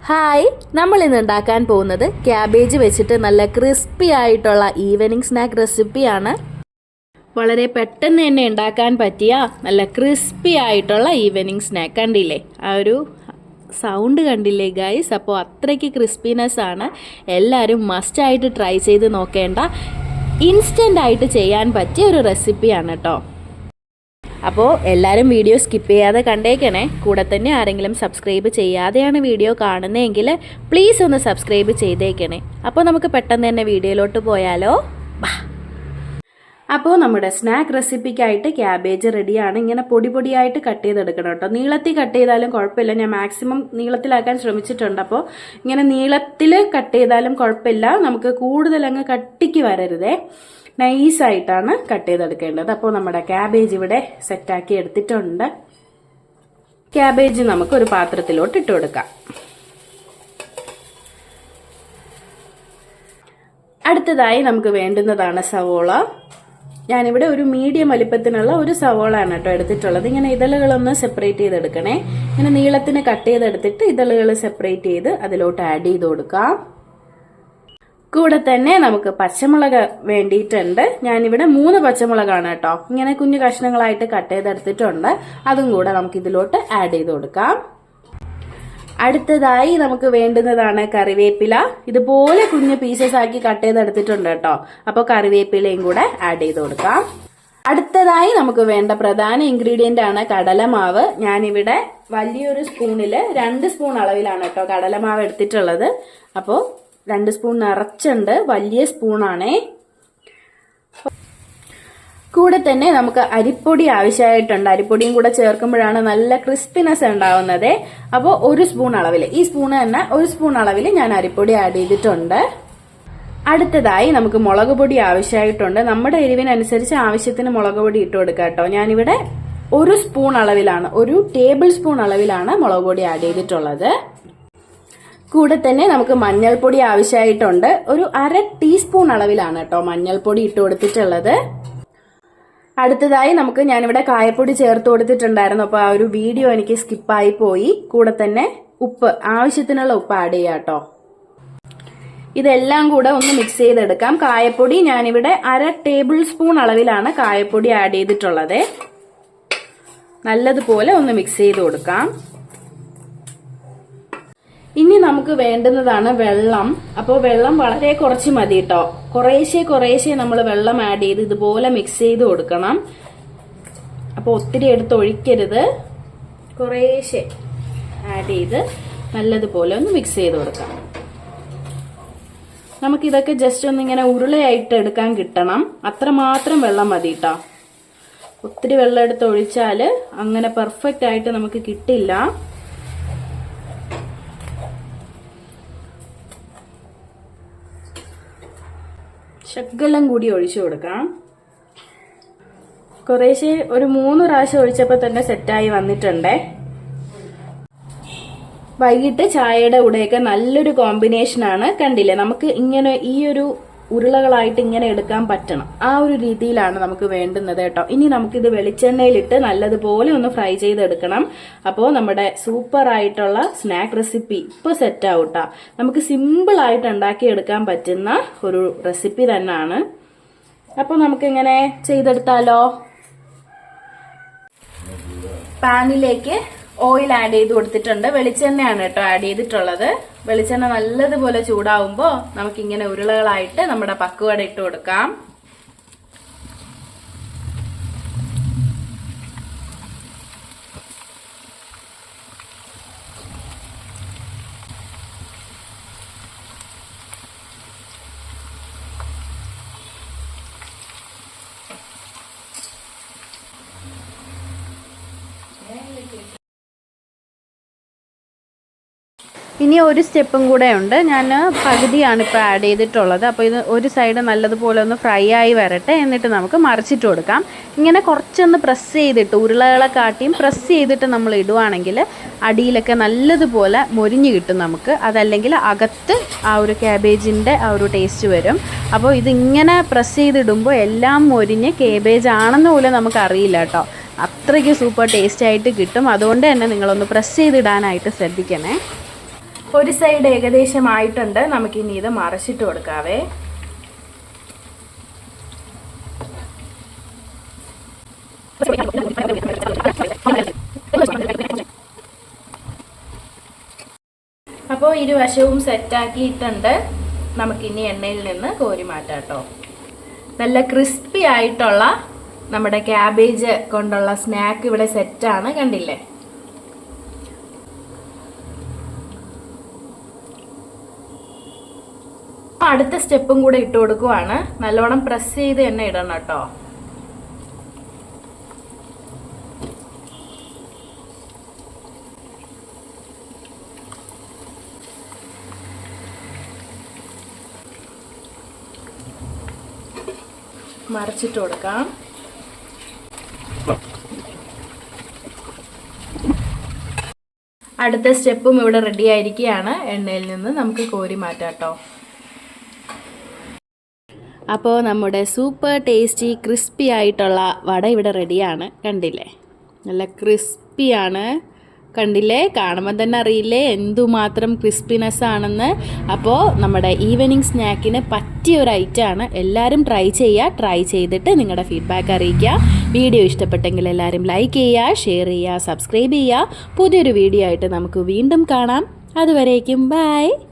Hi നമ്മൾ ഇന്ന് ഉണ്ടാക്കാൻ പോകുന്നത് ക്യാബേജ് വെച്ചിട്ട് നല്ല ക്രിസ്പി ആയിട്ടുള്ള ഈവനിങ് സ്നാക്ക് റെസിപ്പിയാണ് വളരെ പെട്ടെന്ന് തന്നെ ഉണ്ടാക്കാൻ പറ്റിയ നല്ല ക്രിസ്പി ആയിട്ടുള്ള ഈവനിങ് സ്നാക്ക് കണ്ടില്ലേ? ആ ഒരു സൗണ്ട് കണ്ടില്ലേ ഗൈസ് അപ്പോൾ അത്രയ്ക്ക് ക്രിസ്പിനെസ് ആണ്. എല്ലാവരും മസ്റ്റായിട്ട് ട്രൈ ചെയ്ത് നോക്കേണ്ട ഇൻസ്റ്റന്റ് ആയിട്ട് ചെയ്യാൻ പറ്റിയ ഒരു റെസിപ്പിയാണ് കേട്ടോ അപ്പോൾ എല്ലാവരും വീഡിയോ സ്കിപ്പ് ചെയ്യാതെ കണ്ടേക്കണേ. കൂടെ തന്നെ ആരെങ്കിലും സബ്സ്ക്രൈബ് ചെയ്യാതെയാണ് വീഡിയോ കാണുന്നതെങ്കിൽ പ്ലീസ് ഒന്ന് സബ്സ്ക്രൈബ് ചെയ്തേക്കണേ. അപ്പോൾ നമുക്ക് പെട്ടെന്ന് തന്നെ വീഡിയോയിലോട്ട് പോയാലോ? ബാ. അപ്പോൾ നമ്മുടെ സ്നാക്ക് റെസിപ്പിക്കായിട്ട് ക്യാബേജ് റെഡിയാണ് ഇങ്ങനെ പൊടി പൊടിയായിട്ട് കട്ട് ചെയ്തെടുക്കണം കേട്ടോ നീളത്തിൽ കട്ട് ചെയ്താലും കുഴപ്പമില്ല. ഞാൻ മാക്സിമം നീളത്തിലാക്കാൻ ശ്രമിച്ചിട്ടുണ്ട്. അപ്പോൾ ഇങ്ങനെ നീളത്തിൽ കട്ട് ചെയ്താലും കുഴപ്പമില്ല. നമുക്ക് കൂടുതൽ അങ്ങ് കട്ടിക്ക് വരരുതേ. നൈസായിട്ടാണ് കട്ട് ചെയ്തെടുക്കേണ്ടത്. അപ്പോൾ നമ്മുടെ ക്യാബേജ് ഇവിടെ സെറ്റാക്കി എടുത്തിട്ടുണ്ട്. ക്യാബേജ് നമുക്ക് ഒരു പാത്രത്തിലോട്ട് ഇട്ട് കൊടുക്കാം. അടുത്തതായി നമുക്ക് വേണ്ടുന്നതാണ് സവോള. ഞാനിവിടെ ഒരു മീഡിയം വലിപ്പത്തിനുള്ള ഒരു സവോളയാണ് കേട്ടോ എടുത്തിട്ടുള്ളത്. ഇങ്ങനെ ഇതളുകളൊന്ന് സെപ്പറേറ്റ് ചെയ്തെടുക്കണേ. ഇങ്ങനെ നീളത്തിന് കട്ട് ചെയ്തെടുത്തിട്ട് ഇതളുകൾ സെപ്പറേറ്റ് ചെയ്ത് അതിലോട്ട് ആഡ് ചെയ്ത് കൊടുക്കാം. കൂടെ തന്നെ നമുക്ക് പച്ചമുളക് വേണ്ടിയിട്ടുണ്ട്. ഞാനിവിടെ മൂന്ന് പച്ചമുളകാണ് കേട്ടോ. ഇങ്ങനെ കുഞ്ഞു കഷ്ണങ്ങളായിട്ട് കട്ട് ചെയ്തെടുത്തിട്ടുണ്ട്. അതും കൂടെ നമുക്ക് ഇതിലോട്ട് ആഡ് ചെയ്ത് കൊടുക്കാം. അടുത്തതായി നമുക്ക് വേണ്ടുന്നതാണ് കറിവേപ്പില. ഇതുപോലെ കുഞ്ഞു പീസസ് ആക്കി കട്ട് ചെയ്തെടുത്തിട്ടുണ്ട് കേട്ടോ. അപ്പോൾ കറിവേപ്പിലയും കൂടെ ആഡ് ചെയ്ത് കൊടുക്കാം. അടുത്തതായി നമുക്ക് വേണ്ട പ്രധാന ഇൻഗ്രീഡിയന്റ് ആണ് കടലമാവ്. ഞാനിവിടെ വലിയൊരു സ്പൂണിൽ രണ്ട് സ്പൂൺ അളവിലാണ് കേട്ടോ കടലമാവ് എടുത്തിട്ടുള്ളത്. അപ്പോൾ രണ്ട് സ്പൂൺ നിറച്ചുണ്ട്. വലിയ സ്പൂണാണേ. കൂടെ തന്നെ നമുക്ക് അരിപ്പൊടി ആവശ്യമായിട്ടുണ്ട്. അരിപ്പൊടിയും കൂടെ ചേർക്കുമ്പോഴാണ് നല്ല ക്രിസ്പിനെസ് ഉണ്ടാവുന്നത്. അപ്പോൾ ഒരു സ്പൂൺ അളവിൽ ഈ സ്പൂൺ തന്നെ ഒരു സ്പൂൺ അളവിൽ ഞാൻ അരിപ്പൊടി ആഡ് ചെയ്തിട്ടുണ്ട്. അടുത്തതായി നമുക്ക് മുളക് പൊടി ആവശ്യമായിട്ടുണ്ട്. നമ്മുടെ എരിവിനനുസരിച്ച് ആവശ്യത്തിന് മുളക് പൊടി ഇട്ട് കൊടുക്കാം കേട്ടോ. ഞാനിവിടെ ഒരു സ്പൂൺ അളവിലാണ് ഒരു ടേബിൾ സ്പൂൺ അളവിലാണ് മുളക് പൊടി ആഡ് ചെയ്തിട്ടുള്ളത്. കൂടെ തന്നെ നമുക്ക് മഞ്ഞൾപ്പൊടി ആവശ്യമായിട്ടുണ്ട്. ഒരു അര ടീസ്പൂൺ അളവിലാണ് കേട്ടോ മഞ്ഞൾപ്പൊടി ഇട്ട് കൊടുത്തിട്ടുള്ളത്. അടുത്തതായി നമുക്ക് ഞാനിവിടെ കായപ്പൊടി ചേർത്ത് കൊടുത്തിട്ടുണ്ടായിരുന്നു. അപ്പോൾ ആ ഒരു വീഡിയോ എനിക്ക് സ്കിപ്പായി പോയി. കൂടെ തന്നെ ഉപ്പ് ആവശ്യത്തിനുള്ള ഉപ്പ് ആഡ് ചെയ്യാം കേട്ടോ. ഇതെല്ലാം കൂടെ ഒന്ന് മിക്സ് ചെയ്തെടുക്കാം. കായപ്പൊടി ഞാനിവിടെ അര ടേബിൾ സ്പൂൺ അളവിലാണ് കായപ്പൊടി ആഡ് ചെയ്തിട്ടുള്ളത്. നല്ലതുപോലെ ഒന്ന് മിക്സ് ചെയ്ത് കൊടുക്കാം. ഇനി നമുക്ക് വേണ്ടുന്നതാണ് വെള്ളം. അപ്പോൾ വെള്ളം വളരെ കുറച്ച് മതി കേട്ടോ കുറേശ്ശേ കുറേശ്ശെ നമ്മൾ വെള്ളം ആഡ് ചെയ്ത് ഇതുപോലെ മിക്സ് ചെയ്ത് കൊടുക്കണം. അപ്പോൾ ഒത്തിരി എടുത്ത് ഒഴിക്കരുത്. കുറേശ്ശേ ആഡ് ചെയ്ത് നല്ലതുപോലെ ഒന്ന് മിക്സ് ചെയ്ത് കൊടുക്കാം. നമുക്കിതൊക്കെ ജസ്റ്റ് ഒന്ന് ഇങ്ങനെ ഉരുളയായിട്ട് എടുക്കാൻ കിട്ടണം. അത്രമാത്രം വെള്ളം മതി കേട്ടോ ഒത്തിരി വെള്ളം എടുത്ത് ഒഴിച്ചാൽ അങ്ങനെ പെർഫെക്റ്റ് ആയിട്ട് നമുക്ക് കിട്ടില്ല. ശകലം കൂടി ഒഴിച്ചു കൊടുക്കാം കുറേശ്ശെ ഒരു മൂന്ന് പ്രാവശ്യം ഒഴിച്ചപ്പോൾ തന്നെ സെറ്റായി വന്നിട്ടുണ്ടേ. വൈകിട്ട് ചായയുടെ കൂടെയൊക്കെ നല്ലൊരു കോമ്പിനേഷനാണ് കണ്ടില്ലേ? നമുക്ക് ഇങ്ങനെ ഈ ഒരു ഉരുളകളായിട്ട് ഇങ്ങനെ എടുക്കാൻ പറ്റണം. ആ ഒരു രീതിയിലാണ് നമുക്ക് വേണ്ടുന്നത് കേട്ടോ. ഇനി നമുക്കിത് വെളിച്ചെണ്ണയിലിട്ട് നല്ലതുപോലെ ഒന്ന് ഫ്രൈ ചെയ്തെടുക്കണം. അപ്പോൾ നമ്മുടെ സൂപ്പർ ആയിട്ടുള്ള സ്നാക്ക് റെസിപ്പി ഇപ്പോൾ സെറ്റ് ആവൂട്ടാ നമുക്ക് സിമ്പിൾ ആയിട്ട് ഉണ്ടാക്കിയെടുക്കാൻ പറ്റുന്ന ഒരു റെസിപ്പി തന്നെയാണ് അപ്പോൾ നമുക്കിങ്ങനെ ചെയ്തെടുത്താലോ? പാനിലേക്ക് ഓയിൽ ആഡ് ചെയ്ത് കൊടുത്തിട്ടുണ്ട്. വെളിച്ചെണ്ണയാണ് കേട്ടോ ആഡ് ചെയ്തിട്ടുള്ളത്. വെളിച്ചെണ്ണ നല്ലതുപോലെ ചൂടാവുമ്പോൾ നമുക്കിങ്ങനെ ഉരുളകളായിട്ട് നമ്മുടെ പക്കുവട ഇട്ട് കൊടുക്കാം. ഇനി ഒരു സ്റ്റെപ്പും കൂടെ ഉണ്ട്. ഞാൻ പകുതിയാണ് ഇപ്പോൾ ആഡ് ചെയ്തിട്ടുള്ളത്. അപ്പോൾ ഇത് ഒരു സൈഡ് നല്ലതുപോലെ ഒന്ന് ഫ്രൈ ആയി വരട്ടെ എന്നിട്ട് നമുക്ക് മറിച്ചിട്ട് കൊടുക്കാം. ഇങ്ങനെ കുറച്ചൊന്ന് പ്രസ് ചെയ്തിട്ട് ഉരുളകളെ കാട്ടിയും പ്രസ് ചെയ്തിട്ട് നമ്മൾ ഇടുവാണെങ്കിൽ അടിയിലൊക്കെ നല്ലതുപോലെ മൊരിഞ്ഞ് കിട്ടും നമുക്ക്. അതല്ലെങ്കിൽ അകത്ത് ആ ഒരു ക്യാബേജിന്റെ ആ ഒരു ടേസ്റ്റ് വരും. അപ്പോൾ ഇതിങ്ങനെ പ്രസ് ചെയ്തിടുമ്പോൾ എല്ലാം മൊരിഞ്ഞ് കേബേജ് ആണെന്ന് പോലും നമുക്ക് അറിയില്ല കേട്ടോ. അത്രയ്ക്ക് സൂപ്പർ ടേസ്റ്റ് ആയിട്ട് കിട്ടും. അതുകൊണ്ട് തന്നെ നിങ്ങളൊന്ന് പ്രസ് ചെയ്തിടാനായിട്ട് ശ്രദ്ധിക്കണേ. ഒരു സൈഡ് ഏകദേശം ആയിട്ടുണ്ട് നമുക്കിനി ഇത് മറച്ചിട്ട് കൊടുക്കാവേ. അപ്പോൾ ഇരുവശവും സെറ്റാക്കിയിട്ടുണ്ട് നമുക്കിനി എണ്ണയിൽ നിന്ന് കോരി മാറ്റാട്ടോ നല്ല ക്രിസ്പി ആയിട്ടുള്ള നമ്മുടെ ക്യാബേജ് കൊണ്ടുള്ള സ്നാക്ക് ഇവിടെ സെറ്റാണ് കണ്ടില്ലേ? അടുത്ത സ്റ്റെപ്പും കൂടെ ഇട്ട് കൊടുക്കുവാണ്. നല്ലോണം പ്രസ് ചെയ്ത് തന്നെ ഇടണം കേട്ടോ. മറിച്ചിട്ട് കൊടുക്കാം. അടുത്ത സ്റ്റെപ്പും ഇവിടെ റെഡി ആയിരിക്കുകയാണ്. എണ്ണയിൽ നിന്ന് നമുക്ക് കോരി മാറ്റാം കേട്ടോ. അപ്പോൾ നമ്മുടെ സൂപ്പർ ടേസ്റ്റി ക്രിസ്പി ആയിട്ടുള്ള വട ഇവിടെ റെഡിയാണ്. കണ്ടില്ലേ? നല്ല ക്രിസ്പിയാണ്. കണ്ടില്ലേ? കാണുമ്പോൾ തന്നെ അറിയില്ലേ? എന്തുമാത്രം ക്രിസ്പിനെസ് ആണെന്ന് അപ്പോൾ നമ്മുടെ ഈവനിങ് സ്നാക്കിന് പറ്റിയ ഒരു ആണ് എല്ലാവരും ട്രൈ ചെയ്യുക. ട്രൈ ചെയ്തിട്ട് നിങ്ങളുടെ ഫീഡ്ബാക്ക് അറിയിക്കുക. വീഡിയോ ഇഷ്ടപ്പെട്ടെങ്കിൽ എല്ലാവരും ലൈക്ക് ചെയ്യുക ഷെയർ ചെയ്യുക സബ്സ്ക്രൈബ് ചെയ്യുക. പുതിയൊരു വീഡിയോ ആയിട്ട് നമുക്ക് വീണ്ടും കാണാം. അതുവരേക്കും ബൈ.